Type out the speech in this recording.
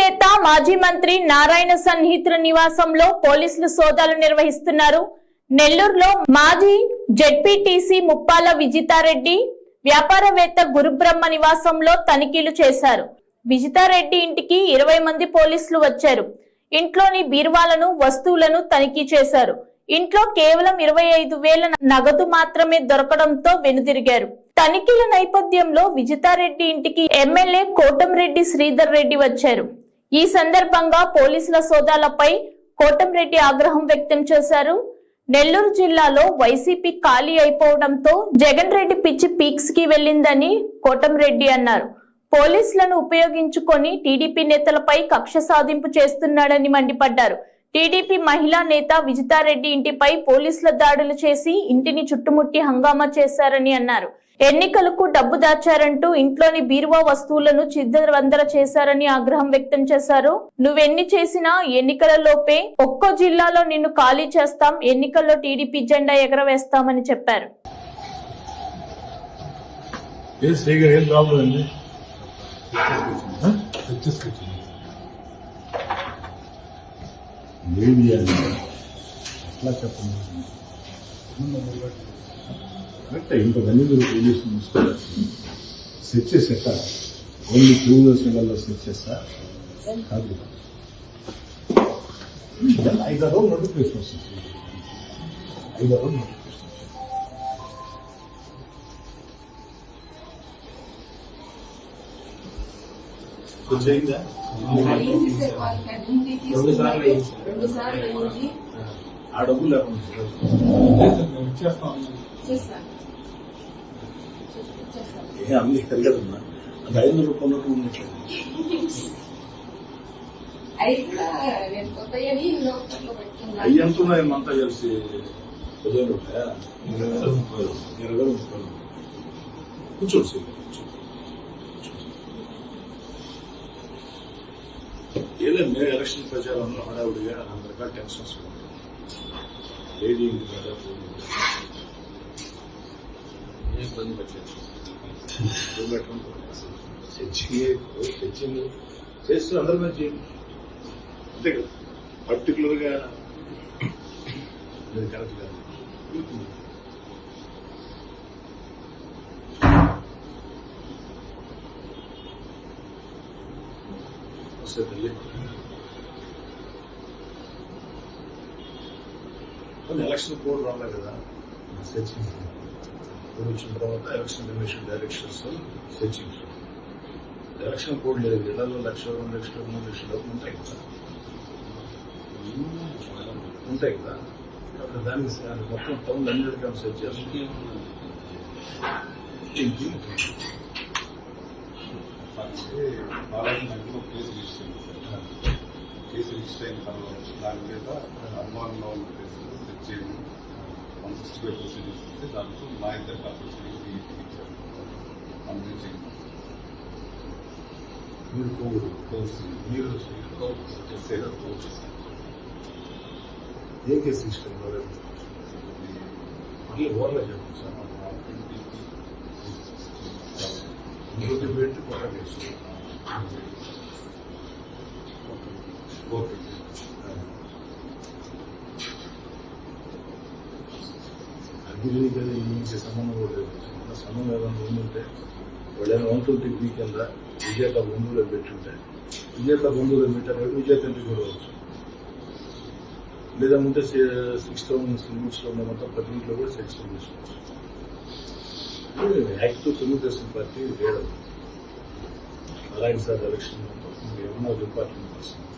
నేత మాజీ మంత్రి నారాయణ సన్నిహితుల నివాసంలో పోలీసులు సోదాలు నిర్వహిస్తున్నారు. నెల్లూరులో మాజీ జెడ్పీటీసీ ముప్పాల విజితారెడ్డి వ్యాపారవేత్త గురుబ్రహ్మ నివాసంలో తనిఖీలు చేశారు. విజితారెడ్డి ఇంటికి ఇరవై మంది పోలీసులు వచ్చారు. ఇంట్లోని బీరువాలను వస్తువులను తనిఖీ చేశారు. ఇంట్లో కేవలం ఇరవై ఐదు వేల నగదు మాత్రమే దొరకడంతో వెనుదిరిగారు. తనిఖీల నేపథ్యంలో విజితారెడ్డి ఇంటికి ఎమ్మెల్యే కోటంరెడ్డి శ్రీధర్ రెడ్డి వచ్చారు. ఈ సందర్భంగా పోలీసుల సోదాలపై కోటంరెడ్డి ఆగ్రహం వ్యక్తం చేశారు. నెల్లూరు జిల్లాలో వైసీపీ ఖాళీ అయిపోవడంతో జగన్ రెడ్డి పిచ్చి పీక్స్కి వెళ్ళిందని కోటంరెడ్డి అన్నారు. పోలీసులను ఉపయోగించుకొని టీడీపీ నేతలపై కక్ష సాధింపు చేస్తున్నాడని మండిపడ్డారు. టీడీపీ మహిళా నేత విజితారెడ్డి ఇంటిపై పోలీసుల దాడులు చేసి ఇంటిని చుట్టుముట్టి హంగామా చేశారని అన్నారు. ఎన్నికలకు డబ్బు దాచారంటూ ఇంట్లోని బీరువా వస్తువులను చిద్దవందర చేశారని ఆగ్రహం వ్యక్తం చేశారు. నువ్వెన్ని చేసినా ఎన్నికల లోపే ఒక్కో జిల్లాలో నిన్ను ఖాళీ చేస్తాం ఎన్నికల్లో టీడీపీ జెండా ఎగరవేస్తామని చెప్పారు. ఏం ప్రాబ్లం అండి? మీడియా ఎట్లా చెప్పండి. కరెక్ట్ ఇంకొకన్నీ మీరు పోలీసులు తీసుకోవాల్సింది సెట్ చేసేట ఓన్లీ టూ వీలర్స్ నెలలో సెట్ చేస్తా. కాదు. ఐదారు నోటిఫికేషన్ వస్తుంది. ఐదారు రోజులు కొంచెం రెండు సార్లు. రెండు సార్లు ఆ డబ్బులు లేకుండా చేస్తాను. చేస్తాను. ఏ అన్ని కలగదమ్మా అది ఐదు వందల రూపాయలు ఉన్నాయి అంతా కలిసి ఇరవై ముప్పై కూర్చోండి ఏదో కూర్చోండి. ఎలక్షన్ ప్రచారంలో హడావుడిగా రెండు రకాల టెన్షన్స్ లేడీ ఇబ్బంది పెట్టలేదు. చేస్తూ అందరి మీద చేయండి అంతే కదా? పర్టికులర్గా కరెక్ట్ కాదు. తల్లి కొన్ని ఎలక్షన్ కోడ్ రాలే కదా కోడ్ వచ్చిన తర్వాత election commission directions searching election code లేదు ఇళ్ళలో లక్ష రెండు లక్షలు మూడు లక్షలు ఉంటాయి కదా ఉంటాయి కదా కాబట్టి దానికి మొత్తం టౌన్ అన్నిటికీ సెట్ చేస్తుంది ఇంటి బాలాజీ నగర్లో కేసు రిజిస్టర్ అయింది సార్ కేసు రిజిస్టర్ అయిన తర్వాత దాని మీద అనుమానంలో ఉన్న కేసులు సెట్ చేయడం వన్ సిక్స్టీ ఫైవ్ ప్రొసీడింగ్స్ ఇస్తే దాంట్లో మా ఇద్దరు ప్రొసీడింగ్స్ ఇచ్చారు అందించి మీరు మీరు ఏ కేసు ఇష్టం మళ్ళీ ఓవర్లో చెప్పండి సార్. ఇంకొక పెట్టి కొత్త కేసు. ఓకే. అగ్రి కదా సంబంధం కూడా లేదు. సంబంధం ఏదైనా ఉందంటే వాళ్ళు ఏమైనా వన్ ట్వంటీ బీ కింద విజేత బంధువులు పెట్టుంటే విజేత బంధువులు పెట్టారు విజేత ఇంటికి కూడా వచ్చు లేదా ఉంటే సిక్స్ థౌసండ్ లిమిట్స్లో ఉన్న మొత్తం ప్రతి ఇంట్లో కూడా సెక్స్ తీసుకోవచ్చు యాక్టివ్ తెలుగుదేశం పార్టీ వేయడం నారాయణ సార్ ఎలక్షన్ ఏమన్నా డిపార్ట్మెంట్ వస్తుంది